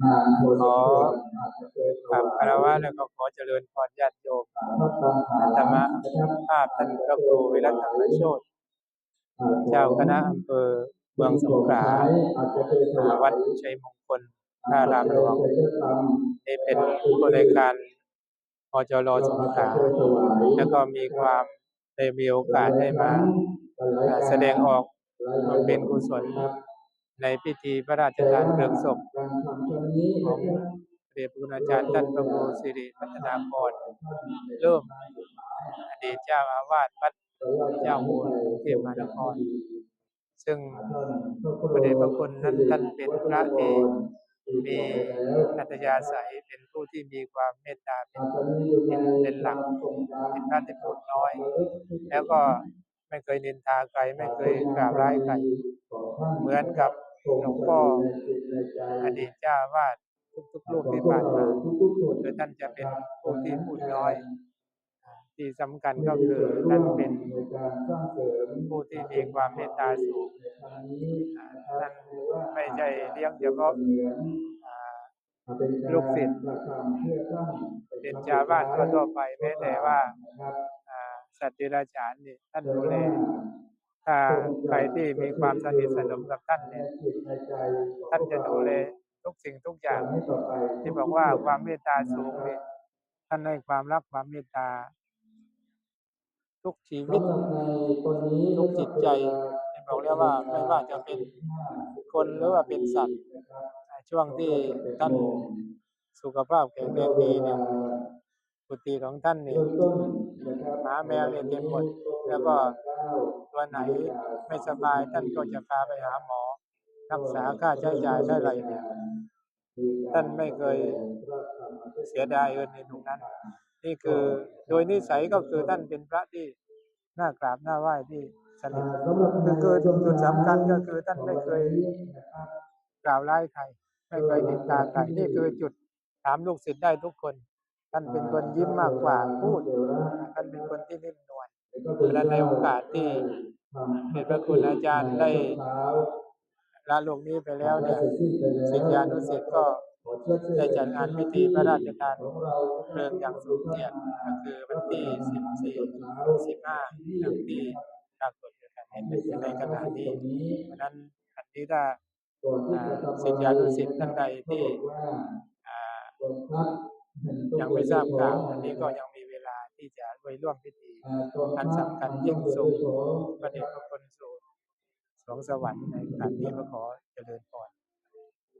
ขอกราบคารวะแล้วก็ขอเจริญพรญาติโยมธรรมะภาพท่านพระครูวิรัตธรรมโชตเจ้าคณะอำเภอเมืองสงขลาวัดชัยมงคลพระรามหลวงนี่เป็นผู้ในวยการอจรสงขลาแล้วก็มีความได้มีโอกาสได้มาแสดงออกบำเพ็ญกุศลในพิธีพระราชทานเพลิงศพ ของพระเดชคุณอาจารย์ท่านพระครูสิริพัฒนากรเริ่มอดีตเจ้าอาวาสวัดเจ้ามูลกรุงเทพมหานคร ซึ่งพระเดชพระคุณนั้นท่านเป็นพระที่มีอัตยาศัยเป็นผู้ที่มีความเมตตาเป็นเป็นเป็นหลักเป็นพระที่พูดน้อย แล้วก็ไม่เคยนินทาใครไม่เคยกล่าวร้ายใครเหมือนกับ หลวงพ่ออดีตเจ้าวาสทุกๆรูปที่ผ่านมาคือท่านจะเป็นผู้ที่พูดน้อย ที่สำคัญก็คือท่านเป็นผู้ที่มีความเมตตาสูงท่านไม่ใช่เลี้ยงเฉพาะลูกศิษย์เป็นชาวบ้านทั่วๆไปแม้แต่ว่าอ่าสัตว์เดรัจฉานนี่ท่านดูแล ถ้าใครที่มีความสนิทสนมกับท่านเนี่ย ท่านจะดูแลทุกสิ่งทุกอย่าง ที่บอกว่าความเมตตาสูงเนี่ยท่านให้ความรักความเมตตา ทุกชีวิตทุกจิตใจที่บอกแล้วว่าไม่ว่าจะเป็นคนหรือว่าเป็นสัตว์ช่วงที่ท่านสุขภาพแข็งแรงดีเนี่ยกุฏิของท่านเนี่ยหมาแมวเนี่ยเต็มหมดแล้วก็ ตัวไหนไม่สบายท่านก็จะพาไปหาหมอ รักษาค่าใช้จ่ายเท่าไหร่เนี่ยท่านไม่เคยเสียดายเงินในตรงนั้น นี่คือโดยนิสัยก็คือท่านเป็นพระที่น่ากราบน่าไหว้ที่สนิทคือคือจุดสำคัญก็คือท่านไม่เคยกล่าวร้ายใครไม่เคยนินทาใครนี่คือจุดถามลูกศิษย์ได้ทุกคน ท่านเป็นคนยิ้มมากกว่าพูดท่านเป็นคนที่นิ่มนวล และในโอกาสที่เห็นพระคุณอาจารย์ได้ละโลกนี้ไปแล้วเนี่ยศิษยานุศิษย์ก็ได้จัดงานพิธีพระราชทานเพลิงอย่างสูงเกียรติก็คือวันที่ 14 15ดังที่ปรากฏอยู่ในในขณะนี้เพราะฉะนั้นอันนี้ถ้าอ่าศิษยานุศิษย์ท่านใดที่ยังไม่ทราบข่าวอันนี้ก็ยังมีเวลาที่จะไปร่วมพิธี อันสำคัญยิ่งสูงประเดชพระคุณสูงสวงสวรรค์ในขันนี้ก็ขอเจริญพร